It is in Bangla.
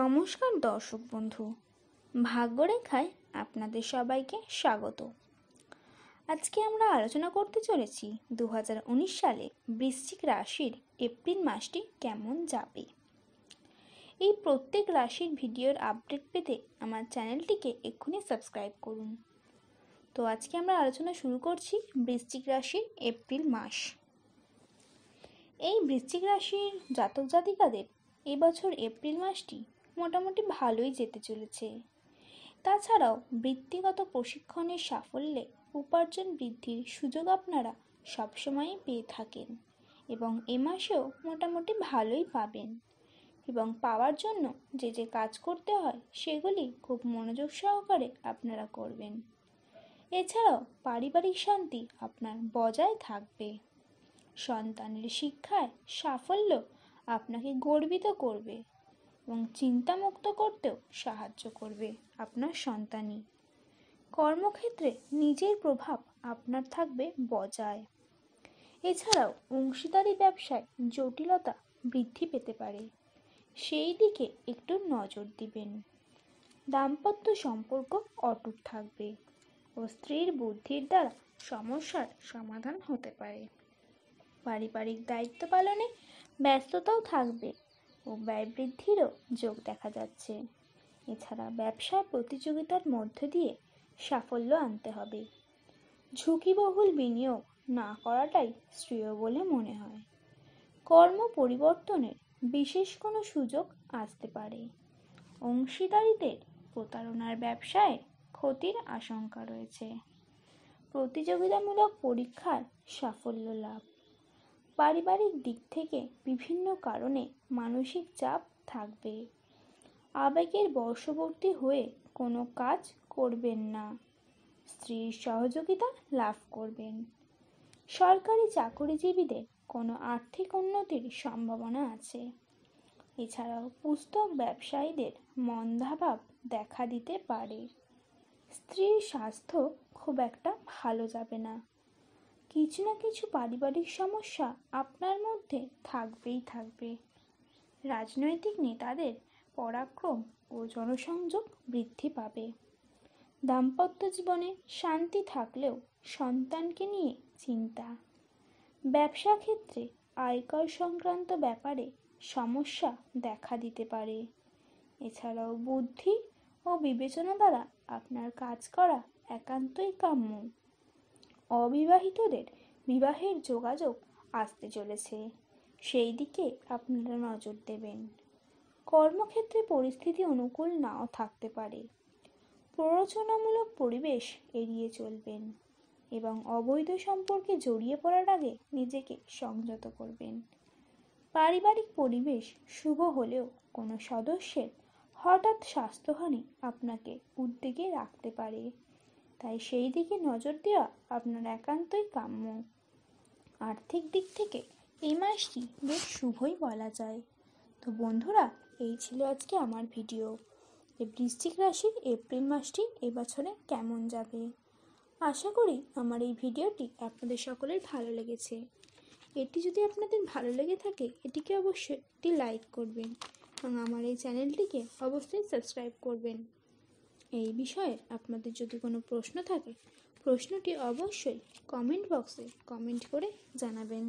নমস্কার দর্শক বন্ধু। ভাগ্যরেখায় আপনাদের সবাইকে স্বাগত। আজকে আমরা আলোচনা করতে চলেছি দু হাজার উনিশ সালে বৃশ্চিক রাশির এপ্রিল মাসটি কেমন যাবে। এই প্রত্যেক রাশির ভিডিওর আপডেট পেতে আমার চ্যানেলটিকে এক্ষুনি সাবস্ক্রাইব করুন। তো আজকে আমরা আলোচনা শুরু করছি বৃশ্চিক রাশির এপ্রিল মাস। এই বৃশ্চিক রাশির জাতক জাতিকাদের এবছর এপ্রিল মাসটি মোটামুটি ভালোই যেতে চলেছে। তাছাড়াও বৃত্তিগত প্রশিক্ষণের সাফল্যে উপার্জন বৃদ্ধির সুযোগ আপনারা সবসময়ই পেয়ে থাকেন এবং এ মাসেও মোটামুটি ভালোই পাবেন এবং পাওয়ার জন্য যে যে কাজ করতে হয় সেগুলি খুব মনোযোগ সহকারে আপনারা করবেন। এছাড়াও পারিবারিক শান্তি আপনার বজায় থাকবে। সন্তানের শিক্ষায় সাফল্য আপনাকে গর্বিত করবে। এবং চিন্তামুক্ত করতেও সাহায্য করবে আপনার সন্তানই। কর্মক্ষেত্রে নিজের প্রভাব আপনার থাকবে বজায়। এছাড়াও অংশীদারি ব্যবসায় জটিলতা বৃদ্ধি পেতে পারে। সেই দিকে একটু নজর দিবেন। দাম্পত্য সম্পর্ক অটুট থাকবে ও স্ত্রীর বুদ্ধির দ্বারা সমস্যার সমাধান হতে পারে। পারিবারিক দায়িত্ব পালনে ব্যস্ততাও থাকবে ও ব্যয় বৃদ্ধিরও যোগ দেখা যাচ্ছে। এছাড়া ব্যবসায় প্রতিযোগিতার মধ্য দিয়ে সাফল্য আনতে হবে। ঝুঁকিবহুল বিনিয়োগ না করাটাই শ্রেয় বলে মনে হয়। কর্ম পরিবর্তনের বিশেষ কোনো সুযোগ আসতে পারে। অংশীদারিদের প্রতারণার ব্যবসায় ক্ষতির আশঙ্কা রয়েছে। প্রতিযোগিতামূলক পরীক্ষার সাফল্য লাভ পারিবারিক দিক থেকে বিভিন্ন কারণে মানসিক চাপ থাকবে। আবেগের বর্ষবর্তী হয়ে কোনো কাজ করবেন না। স্ত্রীর সহযোগিতা লাভ করবেন। সরকারি চাকরিজীবীদের কোনো আর্থিক উন্নতির সম্ভাবনা আছে। এছাড়াও পুস্তক ব্যবসায়ীদের মন্দাভাব দেখা দিতে পারে। স্ত্রীর স্বাস্থ্য খুব একটা ভালো যাবে না। কিছু না কিছু পারিবারিক সমস্যা আপনার মধ্যে থাকবেই থাকবে। রাজনৈতিক নেতাদের পরাক্রম ও জনসংযোগ বৃদ্ধি পাবে। দাম্পত্য জীবনে শান্তি থাকলেও সন্তানকে নিয়ে চিন্তা। ব্যবসা ক্ষেত্রে আয়কর সংক্রান্ত ব্যাপারে সমস্যা দেখা দিতে পারে। এছাড়াও বুদ্ধি ও বিবেচনা দ্বারা আপনার কাজ করা একান্তই কাম্য। অবিবাহিতদের বিবাহের যোগাযোগ আসতে চলেছে। সেই দিকে আপনারা নজর দেবেন। কর্মক্ষেত্রে পরিস্থিতি অনুকূল নাও থাকতে পারে। প্ররোচনামূলক পরিবেশ এড়িয়ে চলবেন এবং অবৈধ সম্পর্কে জড়িয়ে পড়ার আগে নিজেকে সংযত করবেন। পারিবারিক পরিবেশ শুভ হলেও কোনো সদস্যের হঠাৎ স্বাস্থ্যহানি আপনাকে উদ্বেগে রাখতে পারে। তাই সেই দিকে নজর দেওয়া আপনার একান্তই কাম্য। আর্থিক দিক থেকে এই মাসটি বেশ শুভই বলা যায়। তো বন্ধুরা, এই ছিল আজকে আমার ভিডিও। যে বৃশ্চিক রাশির এপ্রিল মাসটি এবছরে কেমন যাবে? আশা করি আমার এই ভিডিওটি আপনাদের সকলের ভালো লেগেছে। এটি যদি আপনাদের ভালো লেগে থাকে, এটিকে অবশ্যই একটি লাইক করবেন এবং আমার এই চ্যানেলটিকে অবশ্যই সাবস্ক্রাইব করবেন। এই বিষয়ে আপনাদের যদি কোনো প্রশ্ন থাকে প্রশ্নটি অবশ্যই কমেন্ট বক্সে কমেন্ট করে জানাবেন।